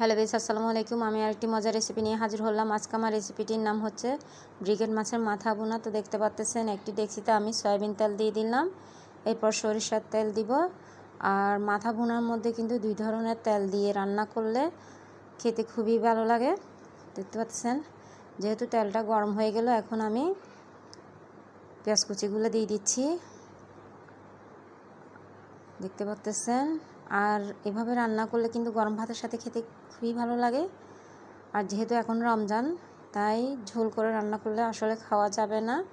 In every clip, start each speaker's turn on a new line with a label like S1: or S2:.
S1: Hello base আসসালামু আলাইকুম। আমি আরেকটি মজার রেসিপি নিয়ে হাজির হলাম। আজকে আমার রেসিপিটির নাম হচ্ছে ব্রিগেড মাছের মাথা বোনা তো দেখতে পাচ্তেছেন, একটি ডেক্সিতে আমি সয়াবিন তেল দিয়ে দিলাম। এরপর সরিষার তেল দিব। আর মাথা বোনার মধ্যে কিন্তু দুই ধরনের তেল দিয়ে রান্না করলে খেতে খুবই ভালো লাগে। দেখতে পাচ্ছেন, যেহেতু তেলটা গরম হয়ে গেল, এখন আমি পেঁয়াজ কুচিগুলো দিয়ে দিচ্ছি। দেখতে পাচ্তেছেন আর এভাবে রান্না করলে কিন্তু গরম ভাতের সাথে খেতে খুবই ভালো লাগে। আর যেহেতু এখন রমজান, তাই ঝোল করে রান্না করলে আসলে খাওয়া যাবে না।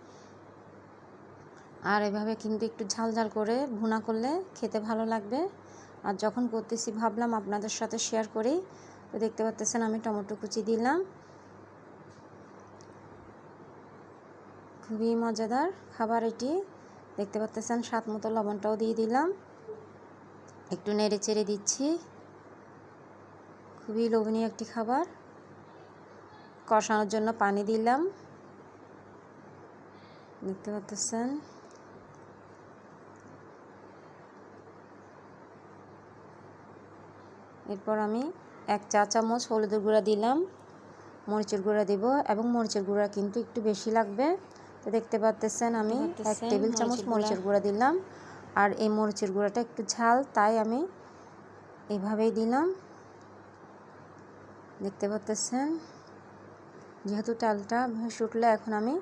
S1: আর এভাবে কিন্তু একটু ঝাল ঝাল করে ভুনা করলে খেতে ভালো লাগবে। আর যখন করতেছি ভাবলাম আপনাদের সাথে শেয়ার করি। তো দেখতে পাচ্তেছেন আমি টমেটো কুচি দিলাম। খুবই মজাদার খাবার এটি। দেখতে পাচ্তেছেন স্বাদ মতো লবণটাও দিয়ে দিলাম। একটু নেড়ে চেড়ে দিচ্ছি। খুবই লোভনীয় একটি খাবার। কষানোর জন্য পানি দিলাম। দেখতে পাচ্ছেন? এরপর আমি এক চা চামচ হলুদের গুঁড়া দিলাম। মরিচের গুঁড়া দিব এবং মরিচের গুঁড়া কিন্তু একটু বেশি লাগবে। তো দেখতে পাচ্তেছেন আমি এক টেবিল চামচ মরিচের গুঁড়া দিলাম। আর এই মরিচের গুঁড়াটা একটু ঝাল, তাই আমি এইভাবেই দিলাম। দেখতে পাচ্তেছেন যেহেতু চালটা ভেসে উঠলে এখন আমি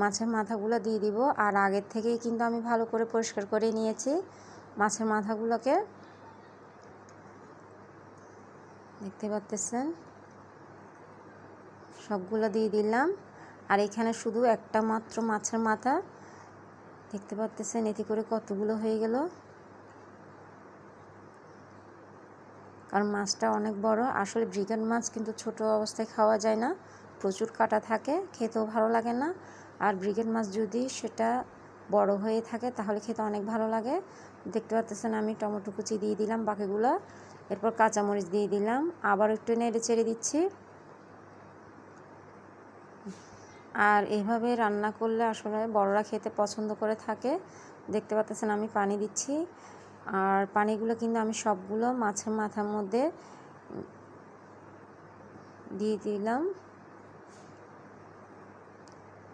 S1: মাছের মাথাগুলো দিয়ে দিব। আর আগের থেকেই কিন্তু আমি ভালো করে পরিষ্কার করে নিয়েছি মাছের মাথাগুলোকে। দেখতে পাচ্তেছেন সবগুলো দিয়ে দিলাম। আর এখানে শুধু একটা মাত্র মাছের মাথা দেখতে পাচ্তেছেন, এতে করে কতগুলো হয়ে গেল। কারণ মাছটা অনেক বড়, আসলে ব্রিগেড মাছ কিন্তু ছোট অবস্থায় খাওয়া যায় না, প্রচুর কাটা থাকে, খেতেও ভালো লাগে না। আর ব্রিগেড মাছ যদি সেটা বড় হয়ে থাকে, তাহলে খেতে অনেক ভালো লাগে। দেখতে পাচ্ছেন আমি টমেটো কুচি দিয়ে দিলাম বাকিগুলো, এরপর কাঁচামরিচ দিয়ে দিলাম, আবার একটু নেড়ে চেড়ে দিচ্ছি। আর এইভাবে রান্না করলে আসলে বড়রা খেতে পছন্দ করে থাকে। দেখতে পাচ্ছেন আমি পানি দিচ্ছি। আর পানিগুলো কিন্তু আমি সবগুলো মাছের মাথার মধ্যে দিয়ে দিলাম।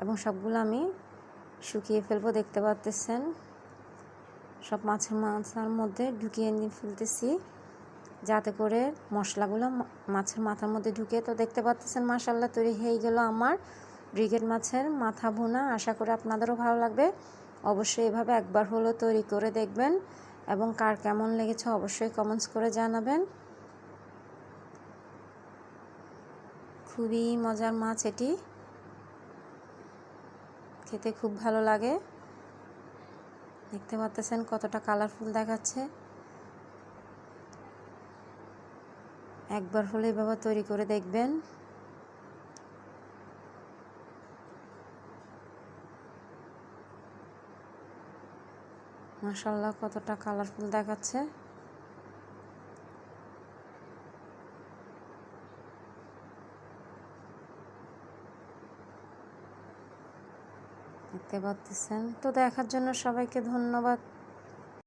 S1: এবং সবগুলো আমি শুকিয়ে ফেলব, দেখতে পাচ্তেছেন। সব মাছের মাথার মধ্যে ঢুকিয়ে নিয়ে ফেলতেছি। যাতে করে মশলাগুলো মাছের মাথার মধ্যে ঢুকে। তো দেখতে পাচ্তেছেন মাসাল্লা তৈরি হয়ে গেল আমার ব্রিগেড মাছের মাথা ভুনা, আশা করি আপনাদেরও ভালো লাগবে। অবশ্যই এভাবে একবার হলো তৈরি করে দেখবেন এবং কার কেমন লেগেছে অবশ্যই কমেন্টস করে জানাবেন। খুবই মজার মাছ এটি। খেতে খুব ভালো লাগে। দেখতে পাচ্ছেন কতটা কালারফুল দেখাচ্ছে। একবার হলে এভাবে তৈরি করে দেখবেন। মাসাল্লাহ কতটা কালারফুল দেখাচ্ছে। দেখতে পাচ্ছেন। তো দেখার জন্য সবাইকে ধন্যবাদ।